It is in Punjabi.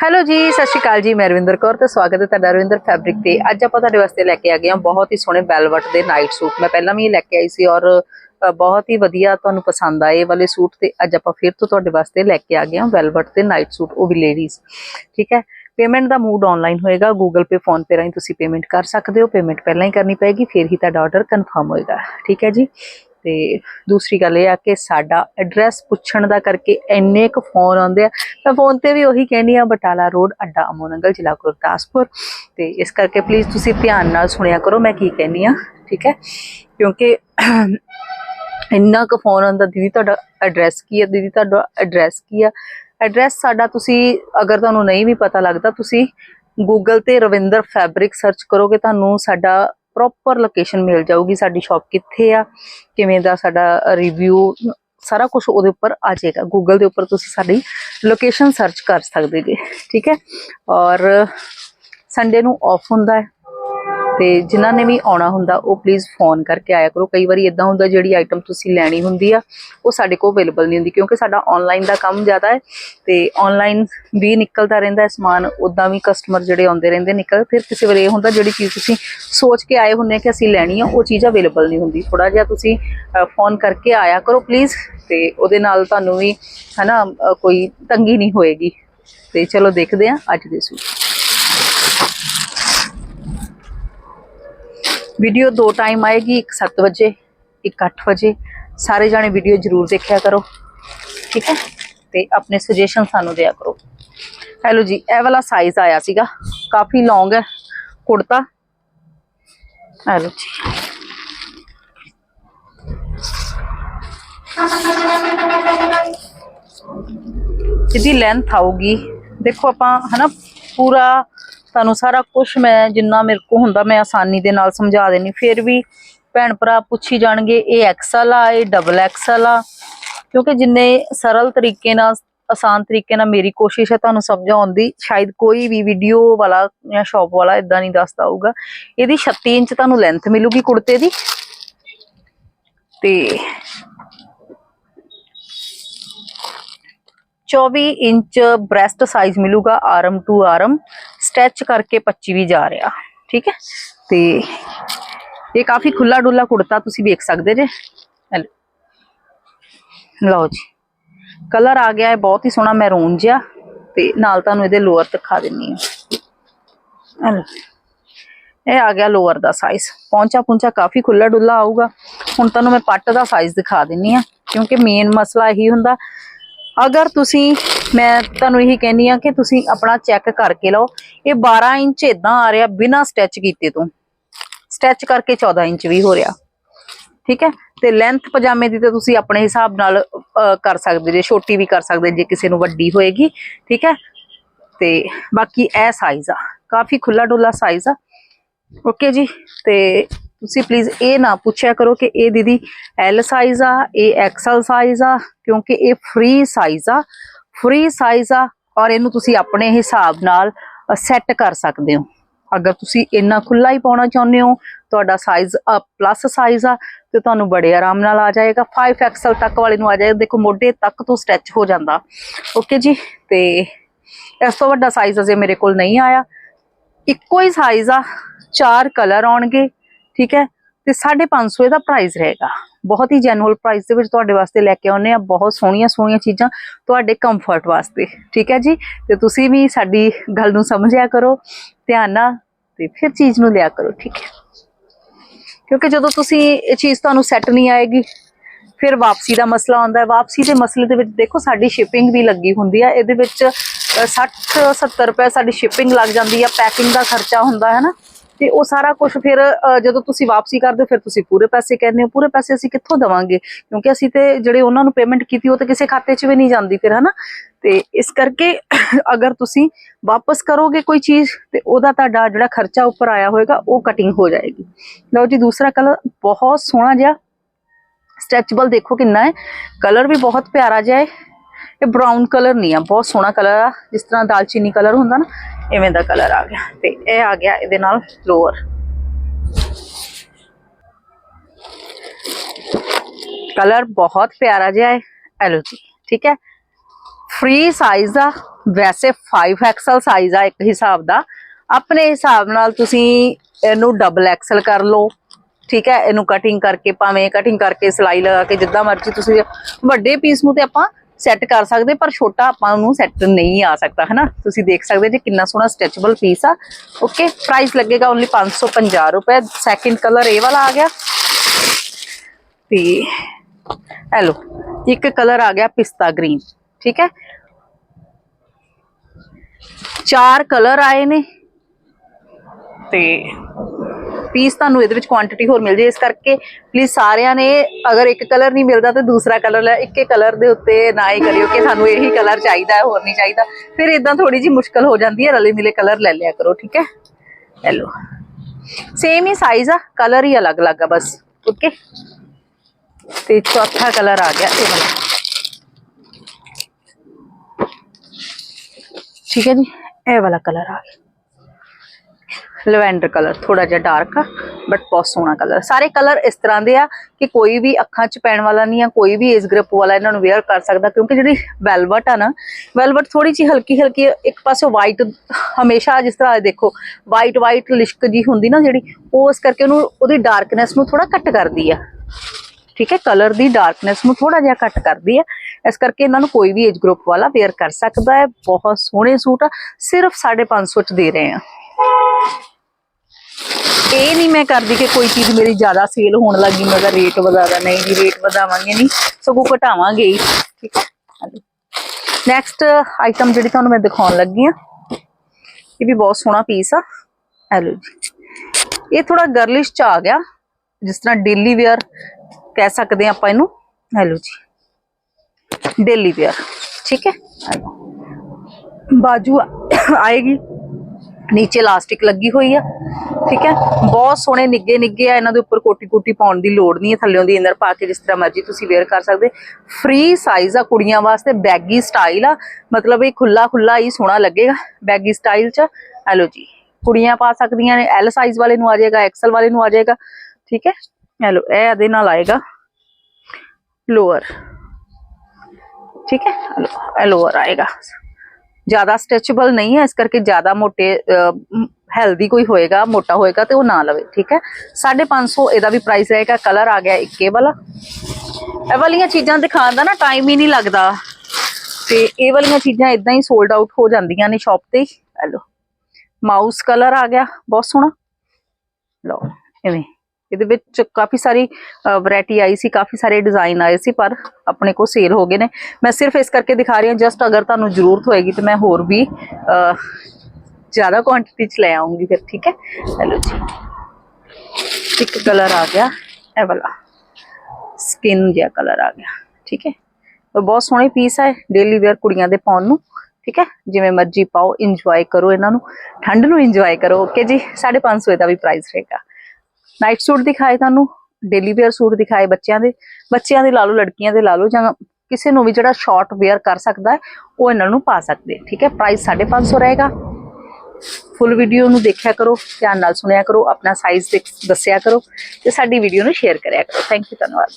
ਹੈਲੋ ਜੀ, ਸਤਿ ਸ਼੍ਰੀ ਅਕਾਲ ਜੀ, ਮੈਂ ਰਵਿੰਦਰ ਕੌਰ ਤੇ ਸਵਾਗਤ ਹੈ ਤੁਹਾਡਾ ਰਵਿੰਦਰ ਫੈਬਰਿਕ ਤੇ। ਅੱਜ ਆਪਾਂ ਤੁਹਾਡੇ ਵਾਸਤੇ ਲੈ ਕੇ ਆ ਗਏ ਹਾਂ ਬਹੁਤ ਹੀ ਸੋਹਣੇ ਵੈਲਵਟ ਦੇ ਨਾਈਟ ਸੂਟ ਮੈਂ ਪਹਿਲਾਂ ਵੀ ਇਹ ਲੈ ਕੇ ਆਈ ਸੀ ਔਰ ਬਹੁਤ ਹੀ ਵਧੀਆ ਤੁਹਾਨੂੰ ਪਸੰਦ ਆਏ ਇਹ ਵਾਲੇ ਸੂਟ ਤੇ ਅੱਜ ਆਪਾਂ ਫਿਰ ਤੋਂ ਤੁਹਾਡੇ ਵਾਸਤੇ ਲੈ ਕੇ ਆ ਗਏ ਹਾਂ ਵੈਲਵਟ ਦੇ ਨਾਈਟ ਸੂਟ ਉਹ ਵੀ ਲੇਡੀਜ਼ ਠੀਕ ਹੈ? ਪੇਮੈਂਟ ਦਾ ਮੂਡ ਆਨਲਾਈਨ ਹੋਏਗਾ ਗੂਗਲ ਪੇ ਫੋਨ ਪੇ ਰਾਹੀਂ ਤੁਸੀਂ ਪੇਮੈਂਟ ਕਰ ਸਕਦੇ ਹੋ। ਪੇਮੈਂਟ ਪਹਿਲਾਂ ਹੀ ਕਰਨੀ ਪਏਗੀ, ਫਿਰ ਹੀ ਤੁਹਾਡਾ ਆਰਡਰ ਕਨਫਰਮ ਹੋਏਗਾ। ਠੀਕ ਹੈ ਜੀ? ਤੇ ਦੂਸਰੀ ਗੱਲ ਇਹ ਆ ਕਿ ਸਾਡਾ ਐਡਰੈਸ ਪੁੱਛਣ ਦਾ ਕਰਕੇ ਇੰਨੇ ਕੁ ਫੋਨ ਆਉਂਦੇ ਆ, ਮੈਂ ਫੋਨ ਤੇ ਵੀ ਉਹੀ ਕਹਿੰਦੀ ਆ ਬਟਾਲਾ ਰੋਡ ਅੱਡਾ ਅਮੋਨਗਲ, ਜ਼ਿਲ੍ਹਾ ਗੁਰਦਾਸਪੁਰ। ਤੇ ਇਸ ਕਰਕੇ ਪਲੀਜ਼ ਤੁਸੀਂ ਧਿਆਨ ਨਾਲ ਸੁਣਿਆ ਕਰੋ, ਮੈਂ ਕੀ ਕਹਿੰਦੀ ਆ ਠੀਕ ਹੈ? ਕਿਉਂਕਿ ਇੰਨਾ ਕੁ ਫੋਨ ਆਉਂਦਾ, ਦੀਦੀ ਤੁਹਾਡਾ ਐਡਰੈਸ ਕੀ ਹੈ ਦੀਦੀ ਤੁਹਾਡਾ ਐਡਰੈਸ ਕੀ ਆ? ਐਡਰੈਸ ਸਾਡਾ ਤੁਸੀਂ, ਅਗਰ ਤੁਹਾਨੂੰ ਨਹੀਂ ਵੀ ਪਤਾ ਲੱਗਦਾ, ਤੁਸੀਂ ਗੂਗਲ ਤੇ ਰਵਿੰਦਰ ਫੈਬਰਿਕ ਸਰਚ ਕਰੋਗੇ, ਤੁਹਾਨੂੰ ਸਾਡਾ ਪ੍ਰੋਪਰ ਲੋਕੇਸ਼ਨ ਮਿਲ ਜਾਊਗੀ ਸਾਡੀ ਸ਼ਾਪ ਕਿੱਥੇ ਆ, ਕਿਵੇਂ ਦਾ ਸਾਡਾ ਰਿਵਿਊ ਸਾਰਾ ਕੁਝ ਉਹਦੇ ਉੱਪਰ ਆ ਜਾਏਗਾ। ਗੂਗਲ ਦੇ ਉੱਪਰ ਤੁਸੀਂ ਸਾਡੀ ਲੋਕੇਸ਼ਨ ਸਰਚ ਕਰ ਸਕਦੇ ਜੀ ਠੀਕ ਹੈ? ਔਰ ਸੰਡੇ ਨੂੰ ਆਫ ਹੁੰਦਾ ਹੈ। ਤੇ ਜਿਨ੍ਹਾਂ ਨੇ ਵੀ ਆਉਣਾ ਹੁੰਦਾ ਉਹ ਪਲੀਜ਼ ਫੋਨ ਕਰਕੇ ਆਇਆ ਕਰੋ। ਕਈ ਵਾਰੀ ਇਦਾਂ ਹੁੰਦਾ ਜਿਹੜੀ ਆਈਟਮ ਤੁਸੀਂ ਲੈਣੀ ਹੁੰਦੀ ਆ ਉਹ ਸਾਡੇ ਕੋਲ ਅਵੇਲੇਬਲ ਨਹੀਂ ਹੁੰਦੀ ਕਿਉਂਕਿ ਸਾਡਾ ਆਨਲਾਈਨ ਦਾ ਕੰਮ ਜ਼ਿਆਦਾ ਹੈ ਤੇ ਆਨਲਾਈਨ ਵੀ ਨਿਕਲਦਾ ਰਹਿੰਦਾ ਹੈ ਸਮਾਨ ਉਦਾਂ ਵੀ ਕਸਟਮਰ ਜਿਹੜੇ ਆਉਂਦੇ ਰਹਿੰਦੇ ਨਿਕਲ ਫਿਰ ਕਿਸੇ ਵੇਲੇ ਇਹ ਹੁੰਦਾ ਜਿਹੜੀ ਚੀਜ਼ ਤੁਸੀਂ ਸੋਚ ਕੇ ਆਏ ਹੁੰਦੇ ਕਿ ਅਸੀਂ ਲੈਣੀ ਆ ਉਹ ਚੀਜ਼ ਅਵੇਲੇਬਲ ਨਹੀਂ ਹੁੰਦੀ। ਥੋੜਾ ਜਿਹਾ ਤੁਸੀਂ ਫੋਨ ਕਰਕੇ ਆਇਆ ਕਰੋ ਪਲੀਜ਼ ਤੇ ਉਹਦੇ ਨਾਲ ਤੁਹਾਨੂੰ ਵੀ ਹਨਾ ਅ, ਕੋਈ ਤੰਗੀ ਨਹੀਂ ਹੋਏਗੀ। ਤੇ ਚਲੋ ਦੇਖਦੇ ਆ ਅੱਜ ਦੇ ਸੂਟ। ਵੀਡੀਓ ਦੋ ਟਾਈਮ ਆਏਗੀ, ਇੱਕ 7 ਵਜੇ, ਇੱਕ 8 ਵਜੇ। ਸਾਰੇ ਜਾਣੇ ਵੀਡੀਓ ਜਰੂਰ ਦੇਖਿਆ ਕਰੋ, ਠੀਕ ਹੈ? ਤੇ ਆਪਣੇ ਸੁਜੈਸ਼ਨ ਸਾਨੂੰ ਦਿਆ ਕਰੋ। ਹੈਲੋ ਜੀ, ਇਹ ਵਾਲਾ ਸਾਈਜ਼ ਆਇਆ ਸੀਗਾ। ਕਾਫੀ ਲੌਂਗ ਹੈ, ਕੁੜਤਾ। ਹੈਲੋ ਜੀ। ਇਹਦੀ ਲੈਂਥ ਆਊਗੀ। ਦੇਖੋ ਆਪਾਂ, ਹਨਾ, ਪੂਰਾ ਤੁਹਾਨੂੰ ਸਾਰਾ ਕੁਝ ਮੈਂ ਜਿੰਨਾ ਮੇਰੇ ਕੋ ਹੁੰਦਾ ਮੈਂ ਆਸਾਨੀ ਦੇ ਨਾਲ ਸਮਝਾ ਦੇਣੀ ਫਿਰ ਵੀ ਭੈਣ ਭਰਾ ਪੁੱਛੀ ਜਾਣਗੇ, ਇਹ ਐਕਸਲ ਆ ਇਹ ਡਬਲ ਐਕਸਲ ਆ ਕਿਉਂਕਿ ਜਿੰਨੇ ਸਰਲ ਤਰੀਕੇ ਨਾਲ, ਆਸਾਨ ਤਰੀਕੇ ਨਾਲ ਮੇਰੀ ਕੋਸ਼ਿਸ਼ ਹੈ ਤੁਹਾਨੂੰ ਸਮਝਾਉਣ ਦੀ, ਸ਼ਾਇਦ ਕੋਈ ਵੀ ਵੀਡੀਓ ਵਾਲਾ ਜਾਂ ਸ਼ਾਪ ਵਾਲਾ ਇਦਾਂ ਨਹੀਂ ਦੱਸਦਾ ਹੋਊਗਾ। ਇਹਦੀ 36 ਇੰਚ ਤੁਹਾਨੂੰ ਲੈਂਥ ਮਿਲੂਗੀ ਕੁੜਤੇ ਦੀ। ਤੇ 24 ਇੰਚ ਬ੍ਰੈਸਟ ਸਾਈਜ਼ ਮਿਲੂਗਾ ਆਰਮ ਟੂ ਆਰਮ। ਸਟੈਚ ਕਰਕੇ 25 ਵੀ ਜਾ ਰਿਹਾ, ਠੀਕ ਹੈ? ਤੇ ਇਹ ਕਾਫੀ ਖੁੱਲਾ ਡੁੱਲਾ ਕੁੜਤਾ ਤੁਸੀਂ ਵੇਖ ਸਕਦੇ ਜੇ। ਇਹ ਲਓ। ਜੀ। ਕਲਰ ਆ ਗਿਆ ਹੈ ਬਹੁਤ ਹੀ ਸੋਹਣਾ ਮੈਰੂਨ ਜਿਹਾ। ਤੇ ਨਾਲ ਤੁਹਾਨੂੰ ਇਹਦੇ ਲੋਅਰ ਦਿਖਾ ਦਿੰਨੀ ਹਾਂ। ਇਹ ਇਹ ਆ ਗਿਆ ਲੋਅਰ ਦਾ ਸਾਈਜ਼ ਪੌਂਚਾ ਪੁੰਚਾ ਕਾਫੀ ਖੁੱਲਾ ਡੁੱਲਾ ਆਊਗਾ। ਹੁਣ ਤੁਹਾਨੂੰ ਮੈਂ ਪੱਟ ਦਾ ਸਾਈਜ਼ ਦਿਖਾ ਦਿੰਨੀ ਆ ਕਿਉਂਕਿ ਮੇਨ ਮਸਲਾ ਇਹੀ ਹੁੰਦਾ ਅਗਰ ਤੁਸੀਂ, ਮੈਂ ਤੁਹਾਨੂੰ ਇਹੀ ਕਹਿੰਦੀ ਆ ਕਿ ਤੁਸੀਂ ਆਪਣਾ ਚੈੱਕ ਕਰਕੇ ਲਓ। ਇਹ 12 ਇੰਚ ਇਦਾਂ ਆ ਰਿਹਾ, ਬਿਨਾ ਸਟਿਚ ਕੀਤੇ ਤੋਂ। ਸਟਿਚ ਕਰਕੇ 14 ਇੰਚ ਵੀ ਹੋ ਰਿਹਾ। ਠੀਕ ਹੈ? ਤੇ ਲੈਂਥ ਪਜਾਮੇ ਦੀ ਤਾਂ ਤੁਸੀਂ ਆਪਣੇ ਹਿਸਾਬ ਨਾਲ ਕਰ ਸਕਦੇ ਜੇ, ਛੋਟੀ ਵੀ ਕਰ ਸਕਦੇ ਜੇ ਕਿਸੇ ਨੂੰ ਵੱਡੀ ਹੋਏਗੀ। ਠੀਕ ਹੈ? ਤੇ ਬਾਕੀ ਇਹ ਸਾਈਜ਼ ਆ। ਕਾਫੀ ਖੁੱਲਾ ਡੁੱਲਾ ਸਾਈਜ਼ ਆ। ਓਕੇ ਜੀ? ਤੇ ਤੁਸੀਂ ਪਲੀਜ਼ ਇਹ ਨਾ ਪੁੱਛਿਆ ਕਰੋ ਕਿ ਇਹ ਦੀਦੀ ਐਲ ਸਾਈਜ਼ ਆ, ਇਹ ਐਕਸਲ ਸਾਈਜ਼ ਆ, ਕਿਉਂਕਿ ਇਹ ਫ੍ਰੀ ਸਾਈਜ਼ ਆ। ਫ੍ਰੀ ਸਾਈਜ਼ ਆ ਔਰ ਇਹਨੂੰ ਤੁਸੀਂ ਆਪਣੇ ਹਿਸਾਬ ਨਾਲ ਸੈੱਟ ਕਰ ਸਕਦੇ ਹੋ। ਅਗਰ ਤੁਸੀਂ ਇੰਨਾ ਖੁੱਲਾ ਹੀ ਪਾਉਣਾ ਚਾਹੁੰਦੇ ਹੋ, ਤੁਹਾਡਾ ਸਾਈਜ਼ ਪਲੱਸ ਸਾਈਜ਼ ਆ, ਤੇ ਤੁਹਾਨੂੰ ਬੜੇ ਆਰਾਮ ਨਾਲ ਆ ਜਾਏਗਾ। 5 ਐਕਸਲ ਤੱਕ ਵਾਲੇ ਨੂੰ ਆ ਜਾਏਗਾ। ਦੇਖੋ, ਮੋਢੇ ਤੱਕ ਤੋਂ ਸਟ੍ਰੈਚ ਹੋ ਜਾਂਦਾ। ਓਕੇ ਜੀ? ਤੇ ਇਸ ਤੋਂ ਵੱਡਾ ਸਾਈਜ਼ ਅਜੇ ਮੇਰੇ ਕੋਲ ਨਹੀਂ ਆਇਆ। ਇੱਕੋ ਹੀ ਸਾਈਜ਼ ਆ, ਚਾਰ ਕਲਰ ਆਉਣਗੇ। ਠੀਕ ਹੈ? ਤੇ 550 ਇਹਦਾ ਪ੍ਰਾਈਸ ਰਹੇਗਾ। ਬਹੁਤ ਹੀ ਜੈਨੂਅਲ ਪ੍ਰਾਈਸ ਦੇ ਵਿੱਚ ਤੁਹਾਡੇ ਵਾਸਤੇ ਲੈ ਕੇ ਆਉਨੇ ਆ ਬਹੁਤ ਸੋਹਣੀਆਂ ਸੋਹਣੀਆਂ ਚੀਜ਼ਾਂ ਤੁਹਾਡੇ ਕੰਫਰਟ ਵਾਸਤੇ। ਠੀਕ ਹੈ ਜੀ? ਤੇ ਤੁਸੀਂ ਵੀ ਸਾਡੀ ਗੱਲ ਨੂੰ ਸਮਝਿਆ ਕਰੋ ਧਿਆਨ ਨਾਲ ਤੇ ਫਿਰ ਚੀਜ਼ ਨੂੰ ਲਿਆ ਕਰੋ ਠੀਕ ਹੈ? ਕਿਉਂਕਿ ਜਦੋਂ ਤੁਸੀਂ ਇਹ ਚੀਜ਼ ਤੁਹਾਨੂੰ ਸੈੱਟ ਨਹੀਂ ਆਏਗੀ ਫਿਰ ਵਾਪਸੀ ਦਾ ਮਸਲਾ ਆਉਂਦਾ ਹੈ। ਵਾਪਸੀ ਦੇ ਮਸਲੇ ਦੇ ਵਿੱਚ ਦੇਖੋ ਸਾਡੀ ਸ਼ਿਪਿੰਗ ਵੀ ਲੱਗੀ ਹੁੰਦੀ ਹੈ। ਇਹਦੇ ਵਿੱਚ ਅ, 60 70 ਰੁਪਏ ਸਾਡੀ ਸ਼ਿਪਿੰਗ ਲੱਗ ਜਾਂਦੀ ਹੈ। ਪੈਕਿੰਗ ਦਾ ਖਰਚਾ ਹੁੰਦਾ ਹੈ ਨਾ? ਤੇ ਉਹ ਸਾਰਾ ਕੁਝ ਫਿਰ ਜਦੋਂ ਤੁਸੀਂ ਵਾਪਸੀ ਕਰਦੇ ਹੋ, ਫਿਰ ਤੁਸੀਂ ਪੂਰੇ ਪੈਸੇ ਕਹਿੰਦੇ ਹੋ। ਪੂਰੇ ਪੈਸੇ ਅਸੀਂ ਕਿੱਥੋਂ ਦਵਾਂਗੇ? ਕਿਉਂਕਿ ਅਸੀਂ ਤੇ ਜਿਹੜੇ ਉਹਨਾਂ ਨੂੰ ਪੇਮੈਂਟ ਕੀਤੀ, ਉਹ ਤਾਂ ਕਿਸੇ ਖਾਤੇ 'ਚ ਵੀ ਨਹੀਂ ਜਾਂਦੀ ਫਿਰ, ਹਨਾ? ਤੇ ਇਸ ਕਰਕੇ ਅਗਰ ਤੁਸੀਂ ਵਾਪਸ ਕਰੋਗੇ ਕੋਈ ਚੀਜ਼, ਤੇ ਉਹਦਾ ਤੁਹਾਡਾ ਜਿਹੜਾ ਖਰਚਾ ਉੱਪਰ ਆਇਆ ਹੋਏਗਾ, ਉਹ ਕਟਿੰਗ ਹੋ ਜਾਏਗੀ। ਲਓ ਜੀ, ਦੂਸਰਾ ਕਲਰ ਬਹੁਤ ਸੋਹਣਾ ਜਿਹਾ ਸਟ੍ਰੈਚੇਬਲ ਦੇਖੋ ਕਿੰਨਾ ਹੈ। ਕਲਰ ਵੀ ਬਹੁਤ ਪਿਆਰਾ ਜਿਹਾ ਹੈ। ਇਹ ਬ੍ਰਾਊਨ ਕਲਰ ਨਹੀਂ ਆ, ਬਹੁਤ ਸੋਹਣਾ ਕਲਰ ਆ, ਜਿਸ ਤਰ੍ਹਾਂ ਦਾਲਚੀਨੀ ਕਲਰ ਹੁੰਦਾ ਨਾ ਐਵੇਂ ਦਾ ਕਲਰ ਆ ਗਿਆ। ਤੇ ਇਹ ਆ ਗਿਆ ਇਹਦੇ ਨਾਲ ਲੋਅਰ ਕਲਰ ਬਹੁਤ ਪਿਆਰਾ ਜਿਹਾ ਹੈ ਐਲੋ ਜੀ, ਠੀਕ ਹੈ? ਫ੍ਰੀ ਸਾਈਜ਼ ਆ, ਵੈਸੇ 5XL ਸਾਈਜ਼ ਆ ਇੱਕ ਹਿਸਾਬ ਦਾ। ਆਪਣੇ ਹਿਸਾਬ ਨਾਲ ਤੁਸੀਂ ਇਹਨੂੰ ਡਬਲ ਐਕਸਲ ਕਰ ਲਓ, ਠੀਕ ਹੈ? ਇਹਨੂੰ ਕਟਿੰਗ ਕਰਕੇ, ਭਾਵੇਂ ਕਟਿੰਗ ਕਰਕੇ ਸਿਲਾਈ ਲਗਾ ਕੇ, ਜਿੱਦਾਂ ਮਰਜ਼ੀ ਤੁਸੀਂ, ਵੱਡੇ ਪੀਸ ਨੂੰ ਤੇ ਆਪਾਂ ਸੈੱਟ ਕਰ ਸਕਦੇ, ਪਰ ਛੋਟਾ ਆਪਾਂ ਨੂੰ ਸੈੱਟ ਨਹੀਂ ਆ ਸਕਦਾ, ਹਨਾ? ਤੁਸੀਂ ਦੇਖ ਸਕਦੇ ਜੇ ਕਿੰਨਾ ਸੋਹਣਾ ਸਟ੍ਰੈਚੇਬਲ ਪੀਸ ਆ। ਓਕੇ ਪ੍ਰਾਈਸ ਲੱਗੇਗਾ ਓਨਲੀ 550 ਰੁਪਏ। ਸੈਕਿੰਡ ਕਲਰ ਇਹ ਵਾਲਾ ਆ ਗਿਆ। ਤੇ ਹੈਲੋ ਇੱਕ ਕਲਰ ਆ ਗਿਆ ਪਿਸਤਾ ਗ੍ਰੀਨ ਠੀਕ ਹੈ? ਚਾਰ ਕਲਰ ਆਏ ਨੇ। ਤੇ ਪੀਸ ਤੁਹਾਨੂੰ ਇਹਦੇ ਵਿੱਚ ਕੁਆਂਟੀਟੀ ਹੋਰ ਮਿਲ ਜੇ ਇਸ ਕਰਕੇ ਪਲੀਜ਼ ਸਾਰਿਆਂ ਨੇ ਅਗਰ ਇੱਕ ਕਲਰ ਨਹੀਂ ਮਿਲਦਾ ਤੇ ਦੂਸਰਾ ਕਲਰ ਲੈ ਇੱਕੇ ਕਲਰ ਦੇ ਉੱਤੇ ਨਾ ਹੀ ਕਰਿਓ ਕਿ ਸਾਨੂੰ ਇਹੀ ਕਲਰ ਚਾਹੀਦਾ ਹੈ, ਹੋਰ ਨਹੀਂ ਚਾਹੀਦਾ। ਫਿਰ ਇਦਾਂ ਥੋੜੀ ਜੀ ਮੁਸ਼ਕਲ ਹੋ ਜਾਂਦੀ ਹੈ ਰਲੇ ਮਿਲੇ ਕਲਰ ਲੈ ਲਿਆ ਕਰੋ, ਠੀਕ ਹੈ? ਲੈ ਲਓ ਸੇਮ ਹੀ ਸਾਈਜ਼ ਆ ਕਲਰ ਹੀ ਅਲੱਗ-ਅਲੱਗ ਆ ਬਸ ਓਕੇ ਤੇ ਚੌਥਾ ਕਲਰ ਆ ਗਿਆ, ਇਹ ਵਾਲਾ। ਠੀਕ ਹੈ ਜੀ, ਇਹ ਵਾਲਾ ਕਲਰ ਆ ਗਿਆ। ਲਵੈਂਡਰ ਕਲਰ ਥੋੜਾ ਜਿਹਾ ਡਾਰਕ ਆ ਬਟ ਬਹੁਤ ਸੋਹਣਾ ਕਲਰ ਸਾਰੇ ਕਲਰ ਇਸ ਤਰ੍ਹਾਂ ਦੇ ਆ ਕਿ ਕੋਈ ਵੀ ਅੱਖਾਂ 'ਚ ਪੈਣ ਵਾਲਾ ਨਹੀਂ ਆ, ਕੋਈ ਵੀ ਏਜ ਗਰੁੱਪ ਵਾਲਾ ਇਹਨਾਂ ਨੂੰ ਵੇਅਰ ਕਰ ਸਕਦਾ, ਕਿਉਂਕਿ ਜਿਹੜੀ ਵੈਲਵਟ ਆ ਨਾ ਵੈਲਵਟ ਥੋੜੀ ਜਿਹੀ ਹਲਕੀ ਹਲਕੀ ਇੱਕ ਪਾਸੇ ਵਾਈਟ ਹਮੇਸ਼ਾ ਜਿਸ ਤਰ੍ਹਾਂ ਦੇਖੋ ਵਾਈਟ ਵਾਈਟ ਲਿਸ਼ਕ ਜੀ ਹੁੰਦੀ ਨਾ ਜਿਹੜੀ, ਉਹ ਇਸ ਕਰਕੇ ਉਹਨੂੰ, ਉਹਦੀ ਡਾਰਕਨੈਸ ਨੂੰ ਥੋੜਾ ਘੱਟ ਕਰਦੀ ਆ। ਠੀਕ ਹੈ, ਕਲਰ ਦੀ ਡਾਰਕਨੈਸ ਨੂੰ ਥੋੜਾ ਜਿਹਾ ਘੱਟ ਕਰਦੀ ਹੈ ਇਸ ਕਰਕੇ ਇਹਨਾਂ ਨੂੰ ਕੋਈ ਵੀ ਏਜ ਗਰੁੱਪ ਵਾਲਾ ਵੇਅਰ ਕਰ ਸਕਦਾ ਹੈ। ਬਹੁਤ ਸੋਹਣੇ ਸੂਟ ਆ, ਸਿਰਫ 550 ਚ ਦੇ ਰਹੇ ਆ। ਇਹ ਨਹੀਂ ਮੈਂ ਕਰਦੀ ਕਿ ਕੋਈ ਚੀਜ਼ ਮੇਰੀ ਜ਼ਿਆਦਾ ਸੇਲ ਹੋਣ ਲੱਗੀ, ਮੈਂ ਉਹਦਾ ਰੇਟ ਵਧਾਦਾ ਨਹੀਂ ਜੀ ਰੇਟ ਵਧਾਵਾਂਗੇ ਨਹੀਂ, ਸਗੋਂ ਘਟਾਵਾਂਗੇ ਹੀ, ਠੀਕ ਹੈ? ਨੈਕਸਟ ਆਈਟਮ ਜਿਹੜੀ ਤੁਹਾਨੂੰ ਮੈਂ ਦਿਖਾਉਣ ਲੱਗੀ ਆ ਇਹ ਵੀ ਬਹੁਤ ਸੋਹਣਾ ਪੀਸ ਆ। ਹੈਲੋ ਜੀ। ਇਹ ਥੋੜਾ ਗਰਲਿਸ਼ ਚ ਆ ਗਿਆ, ਜਿਸ ਤਰ੍ਹਾਂ ਡੇਲੀ ਵੇਅਰ ਕਹਿ ਸਕਦੇ ਆ ਆਪਾਂ ਇਹਨੂੰ। ਹੈਲੋ ਜੀ। ਡੇਲੀ ਵੇਅਰ ਠੀਕ ਹੈ? ਬਾਜੂ ਆਏਗੀ। ਨੀਚੇ ਲਾਸਟਿਕ ਲੱਗੀ ਹੋਈ ਆ, ਠੀਕ ਹੈ? ਬਹੁਤ ਸੋਹਣੇ ਨਿੱਗੇ ਨਿੱਗੇ ਆ, ਇਹਨਾਂ ਦੇ ਉੱਪਰ ਕੋਟੀ ਕੋਟੀ ਪਾਉਣ ਦੀ ਲੋੜ ਨਹੀਂ ਹੈ, ਥੱਲੇੋਂ ਦੀ ਇਨਰ ਪਾ ਕੇ ਜਿਸ ਤਰ੍ਹਾਂ ਮਰਜ਼ੀ ਤੁਸੀਂ ਵੇਅਰ ਕਰ ਸਕਦੇ। ਫ੍ਰੀ ਸਾਈਜ਼ ਆ ਕੁੜੀਆਂ ਵਾਸਤੇ ਬੈਗੀ ਸਟਾਈਲ ਆ, ਮਤਲਬ ਇਹ ਖੁੱਲਾ ਖੁੱਲਾ ਹੀ ਸੋਹਣਾ ਲੱਗੇਗਾ ਬੈਗੀ ਸਟਾਈਲ ਚ। ਹੈਲੋ ਜੀ, ਕੁੜੀਆਂ ਪਾ ਸਕਦੀਆਂ ਨੇ ਐਲ ਸਾਈਜ਼ ਵਾਲੇ ਨੂੰ ਆ ਜਾਏਗਾ ਐਕਸਲ ਵਾਲੇ ਨੂੰ ਆ ਜਾਏਗਾ, ਠੀਕ ਹੈ? ਹੈਲੋ ਇਹ ਇਹਦੇ ਨਾਲ ਆਏਗਾ ਲੋਅਰ ਠੀਕ ਹੈ? ਹੈਲੋ ਇਹ ਲੋਅਰ ਆਏਗਾ। ਜ਼ਿਆਦਾ ਸਟ੍ਰੈਚੇਬਲ ਨਹੀਂ ਹੈ, ਇਸ ਕਰਕੇ ਜ਼ਿਆਦਾ ਮੋਟੇ ਹੈਲਦੀ ਕੋਈ ਹੋਏਗਾ, ਮੋਟਾ ਹੋਏਗਾ ਤੇ ਉਹ ਨਾ ਲਵੇ, ਠੀਕ ਹੈ? 550 ਇਹਦਾ ਵੀ ਪ੍ਰਾਈਸ ਰਹੇਗਾ ਕਲਰ ਆ ਗਿਆ, ਇੱਕੇ ਵਾਲਾ। ਇਹ ਵਾਲੀਆਂ ਚੀਜ਼ਾਂ ਦਿਖਾਉਣ ਦਾ ਨਾ ਟਾਈਮ ਹੀ ਨਹੀਂ ਲੱਗਦਾ। ਤੇ ਇਹ ਵਾਲੀਆਂ ਚੀਜ਼ਾਂ ਇਦਾਂ ਹੀ ਸੋਲਡ ਆਊਟ ਹੋ ਜਾਂਦੀਆਂ ਨੇ ਸ਼ਾਪ ਤੇ ਹੀ। ਹੈਲੋ। ਮਾਊਸ ਕਲਰ ਆ ਗਿਆ, ਬਹੁਤ ਸੋਹਣਾ। ਲਓ, ਇਵੇਂ। ਇਹਦੇ ਵਿੱਚ ਕਾਫੀ ਸਾਰੀ ਵੈਰਾਈਟੀ ਆਈ ਸੀ, ਕਾਫੀ ਸਾਰੇ ਡਿਜ਼ਾਈਨ ਆਏ ਸੀ, ਪਰ ਆਪਣੇ ਕੋਲ ਸੇਲ ਹੋ ਗਏ ਨੇ। ਮੈਂ ਸਿਰਫ ਇਸ ਕਰਕੇ ਦਿਖਾ ਰਹੀ ਹਾਂ ਜਸਟ ਅਗਰ ਤੁਹਾਨੂੰ ਜ਼ਰੂਰਤ ਹੋਏਗੀ ਤੇ ਮੈਂ ਹੋਰ ਵੀ ਜ਼ਿਆਦਾ ਕੁਆਂਟੀਟੀ ਚ ਲੈ ਆਉਂਗੀ ਫਿਰ, ਠੀਕ ਹੈ? ਚਲੋ ਜੀ। ਇੱਕ ਕਲਰ ਆ ਗਿਆ, ਇਹ ਵਾਲਾ। ਸਕਿਨ ਜਿਹਾ ਕਲਰ ਆ ਗਿਆ, ਠੀਕ ਹੈ? ਬਹੁਤ ਸੋਹਣੇ ਪੀਸ ਹੈ ਡੇਲੀ ਵੇਅਰ ਕੁੜੀਆਂ ਦੇ ਪਾਉਣ ਨੂੰ, ਠੀਕ ਹੈ? ਜਿਵੇਂ ਮਰਜ਼ੀ ਪਾਓ ਇੰਜੋਏ ਕਰੋ ਇਹਨਾਂ ਨੂੰ। ਠੰਡ ਨੂੰ ਇੰਜੋਏ ਕਰੋ, ਓਕੇ ਜੀ? 550 ਦਾ ਵੀ ਪ੍ਰਾਈਸ ਰਹੇਗਾ। ਨਾਈਟ ਸੂਟ ਦਿਖਾਏ ਤੁਹਾਨੂੰ ਡੇਲੀ ਵੇਅਰ ਸੂਟ ਦਿਖਾਏ ਬੱਚਿਆਂ ਦੇ। ਬੱਚਿਆਂ ਦੇ ਲਾ ਲਓ, ਲੜਕੀਆਂ ਦੇ ਲਾ ਲਓ, ਜਾਂ ਕਿਸੇ ਨੂੰ ਵੀ ਜਿਹੜਾ ਸ਼ਾਰਟ ਵੇਅਰ ਕਰ ਸਕਦਾ ਹੈ, ਉਹ ਇਹਨਾਂ ਨੂੰ ਪਾ ਸਕਦੇ ਠੀਕ ਹੈ? ਪ੍ਰਾਈਸ 550 ਰਹੇਗਾ। ਫੁੱਲ ਵੀਡੀਓ ਨੂੰ ਦੇਖਿਆ ਕਰੋ, ਧਿਆਨ ਨਾਲ ਸੁਣਿਆ ਕਰੋ, ਆਪਣਾ ਸਾਈਜ਼ ਦੱਸਿਆ ਕਰੋ, ਤੇ ਸਾਡੀ ਵੀਡੀਓ ਨੂੰ ਸ਼ੇਅਰ ਕਰਿਆ ਕਰੋ। ਥੈਂਕ ਯੂ ਧੰਨਵਾਦ।